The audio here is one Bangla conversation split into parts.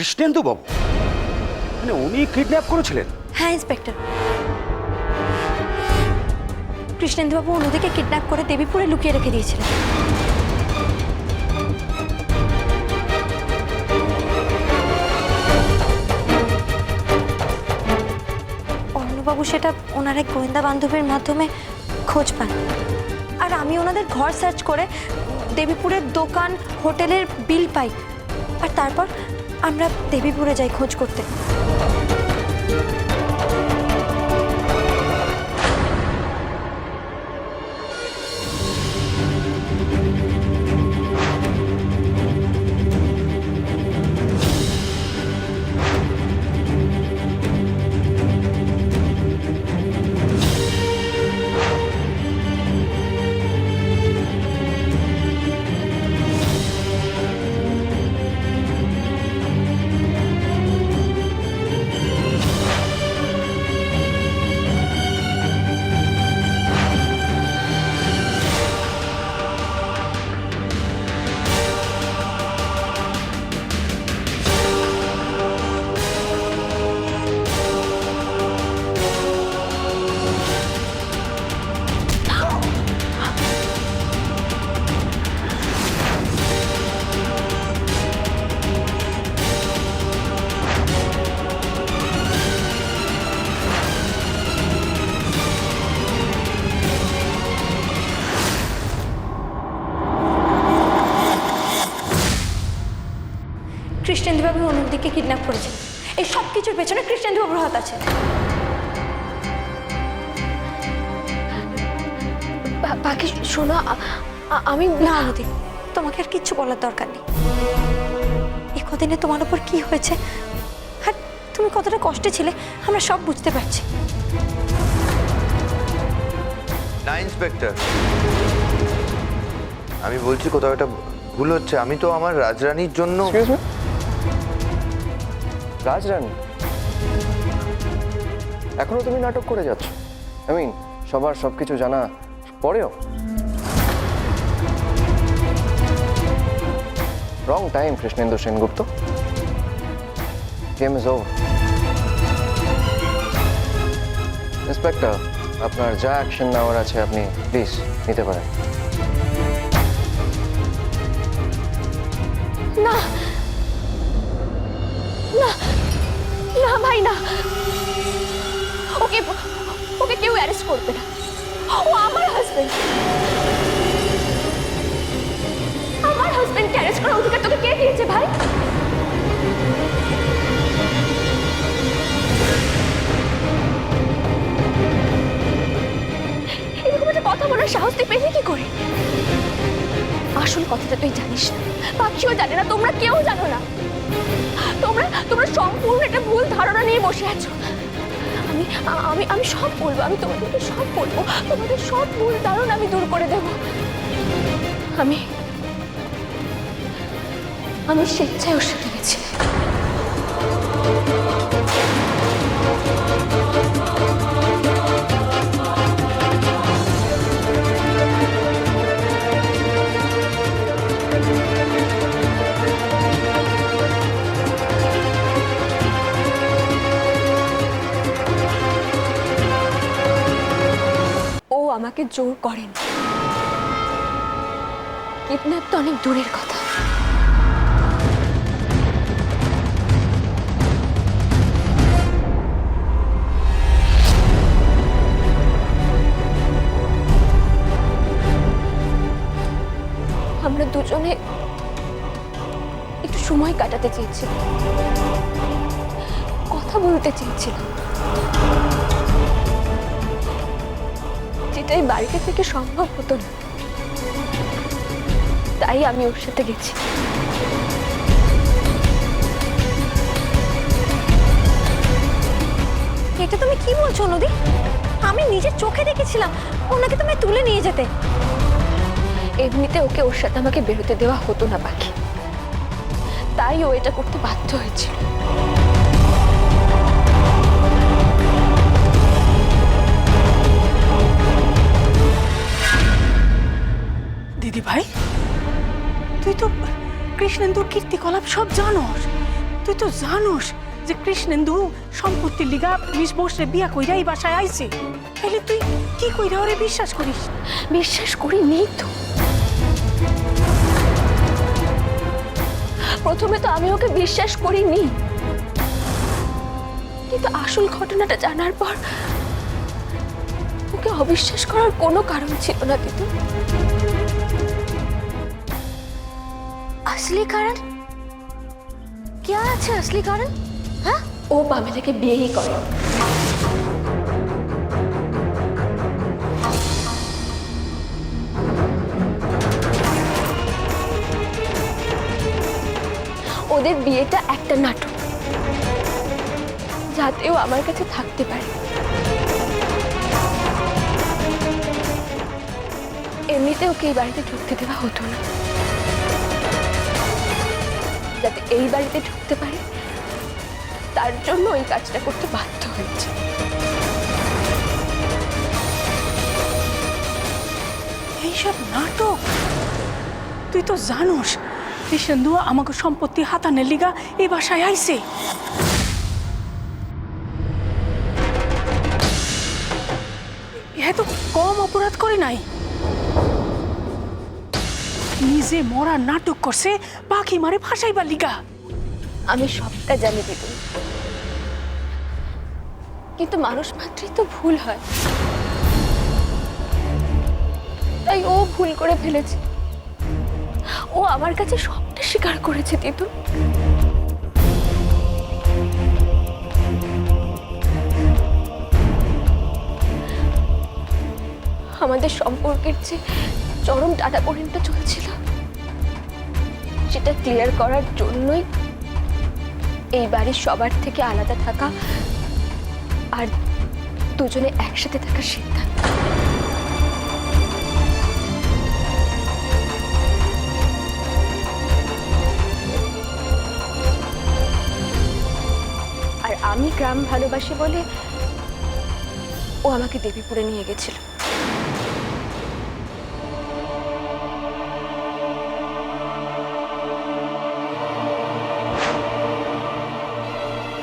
কৃষ্ণেন্দু বাবু? মানে উনি কিডন্যাপ করেছিলেন? হ্যাঁ ইন্সপেক্টর কৃষ্ণেন্দুবাবু অন্যদিকে কিডন্যাপ করে দেবীপুরে লুকিয়ে রেখে দিয়েছিলেন। অন্নবাবু সেটা ওনার এক গোয়েন্দা বান্ধবীর মাধ্যমে খোঁজ পান। আর আমি ওনাদের ঘর সার্চ করে দেবীপুরের দোকান, হোটেলের বিল পাই। আর তারপর আমরা দেবীপুরে যাই খোঁজ করতে। কৃষ্ণেন্দুবাবু অন্যদিকে কিডন্যাপ করেছেন এই সব কিছুর পেছনে কৃষ্ণেন্দুবাবুর হাত আছে। বা- বাকি শোনো আমি না নদী তোমাকে আর কিচ্ছু বলার দরকার নেই। এ কদিনে তোমার উপর কি হয়েছে? আর তুমি কতটা কষ্টে ছিলে আমরা সব বুঝতে পারছি। না ইন্সপেক্টর। আমি বলছি কোথাও একটা ভুল হচ্ছে। আমি তো আমার রাজরানীর জন্য রাজরানী। এখনও তুমি নাটক করে যাচ্ছ? আই মিন সবার সব কিছু জানা পরেও wrong time Krishnendu Sengupta. Game is over inspector আপনার যা অ্যাকশন নেওয়ার আছে আপনি প্লিজ নিতে পারেন। না ভাই না। ওকে ওকে কেউ অ্যারেস্ট করবে না। ও আমার হাজবেন্ড আমার হাজবেন্ডকে অ্যারেস্ট করার অধিকার তোকে কে দিয়েছে ভাই? কথা বলার সাহস তুই পেলি কি করে? আসল কথাটা তুই জানিস না। পাখিও জানে না, তোমরা কেউ জানো না। তোমরা তোমরা সম্পূর্ণ একটা ভুল ধারণা নিয়ে বসে আছো। আমি আমি আমি সব বলব, আমি তোমাদেরকে সব বলব, তোমাদের সব ভুল ধারণা আমি দূর করে দেব। আমি আমি স্বেচ্ছায় ওর সাথে গেছি আমাকে জোর করেন। কিডন্যাপ তো অনেক দূরের কথা। আমরা দুজনে একটু সময় কাটাতে চেয়েছিলাম। কথা বলতে চেয়েছিলাম। যেটা এই বাড়িতে থেকে সম্ভব হতো না। তাই আমি ওর সাথে গেছি। এটা তুমি কি বলছো, নদী? আমি নিজের চোখে দেখেছিলাম ওনাকে তুমি তুলে নিয়ে যেতে। এমনিতে ওকে ওর সাথে আমাকে বেরোতে দেওয়া হতো না, পাখি। তাই ও এটা করতে বাধ্য হয়েছিল। দিদি ভাই। তুই তো কৃষ্ণেন্দুর কীর্তিকলাপ সব জানোস। তুই তো জানোস যে কৃষ্ণেন্দু সম্পত্তির লিগা বিশ বছরে বিয়া কইরা এই বাসায় আইছে। তাহলে তুই কি কইরা ওরে বিশ্বাস করিস? বিশ্বাস করি নেই তো। প্রথমে তো আমি ওকে বিশ্বাস করিনি। কিন্তু আসল ঘটনাটা জানার পর ওকে অবিশ্বাস করার কোনো কারণ ছিল না দিদি। असली कारण क्या আছে असली कारण হ্যাঁ ও পামেলাকে বিয়েই করে ওদের বিয়েটা একটা নাটক যাতেও আমার কাছে থাকতে পারে এমনিতে ওকে এই বাড়িতে ঢুকতে দেওয়া হতো না যাতে এই বাড়িতে ঢুকতে পারে, তার জন্য ওই কাজটা করতে বাধ্য হয়েছে। এইসব নাটক? তুই তো জানোস কৃষ্ণেন্দু আমাকে সম্পত্তি হাতানের লিগা এই বাসায় আইছে। এত কম অপরাধ করে নাই। নিজে মরা নাটক করছে, পাখি মারে ফাঁসাইবার লিগা। আমি সবটা জানি দিদি। কিন্তু মানুষ মাত্রই তো ভুল হয়। তাই ও ভুল করে ফেলেছে। ও আমার কাছে সবটা স্বীকার করেছে, দিদু। আমাদের সম্পর্কের যে চরম টাটা টাটাপোড়েনটা চলছিল। সেটা ক্লিয়ার করার জন্যই এই বাড়ির সবার থেকে আলাদা থাকা আর দুজনে একসাথে থাকার সিদ্ধান্ত। আর আমি গ্রাম ভালোবাসি বলে ও আমাকে দেবীপুরে নিয়ে গেছিল।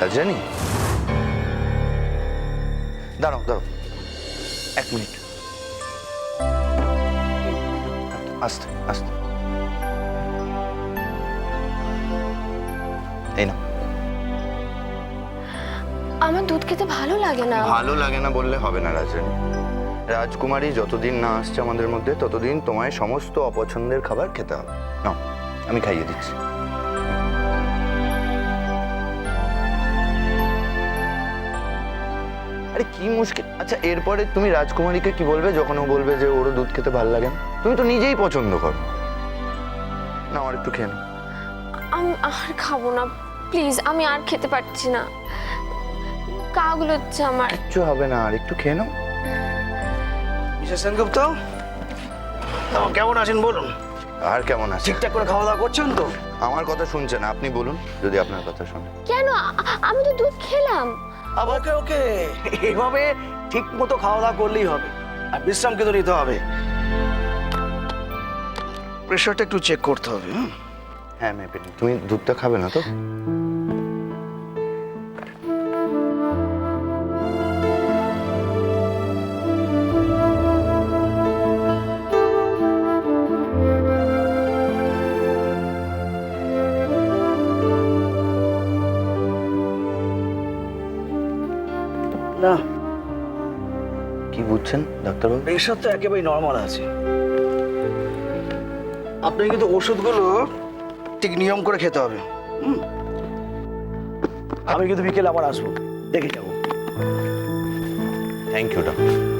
রাজরানী দাঁড়াও দাঁড়াও এক মিনিট আস্তে আস্তে এই না আমার দুধ খেতে ভালো লাগে না। ভালো লাগে না বললে হবে না রাজরানী রাজকুমারী যতদিন না আসছে আমাদের মধ্যে ততদিন তোমায় সমস্ত অপছন্দের খাবার খেতে হবে। নাও আমি খাইয়ে দিচ্ছি। আরে কি মুশকিল? আচ্ছা এরপরে তুমি রাজকুমারীকে কি বলবে যখন ও বলবে যে ওরও দুধ খেতে ভালো লাগে না? তুমি তো নিজেই পছন্দ করো। না আমার একটু খেয়ে নাও। আমি আর খাব না। প্লিজ আমি আর খেতে পারছি না। কাগুলো হচ্ছে আমার। কিচ্ছু হবে না আর একটু খেয়ে নাও। মিসেস সেনগুপ্ত? তো কেমন আছেন বলুন? আর কেমন আছে ঠিকঠাক করে খাওয়া দাওয়া করছেন তো? আমার কথা শুনছেন আপনি বলুন যদি আপনার কথা শোনে। কেন? আ- আমি তো দুধ খেলাম। ওকে ওকে? এভাবে ঠিক মতো খাওয়া দাওয়া করলেই হবে। আর বিশ্রাম কিন্তু নিতে হবে। প্রেশারটা একটু চেক করতে হবে হুম? হ্যাঁ মেপে তুমি দুধটা খাবে না তো? না। কি বুঝছেন ডাক্তারবাবু? প্রেশার তো একেবারেই নর্মাল আছে। আপনি কিন্তু ওষুধগুলো ঠিক নিয়ম করে খেতে হবে? আমি কিন্তু বিকেল আবার আসব। দেখে যাব। Thank you doctor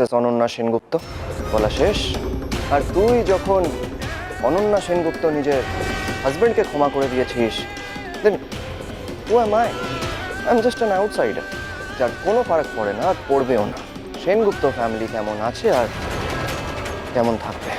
Mrs Ananya Sengupta বলা শেষ। আর তুই যখন অনন্যা সেনগুপ্ত নিজের হাজব্যান্ডকে ক্ষমা করে দিয়েছিস then oh am I I am just an outsider যার কোনো ফারাক পড়ে না আর পড়বেও না। সেনগুপ্ত ফ্যামিলি কেমন আছে আর কেমন থাকবে?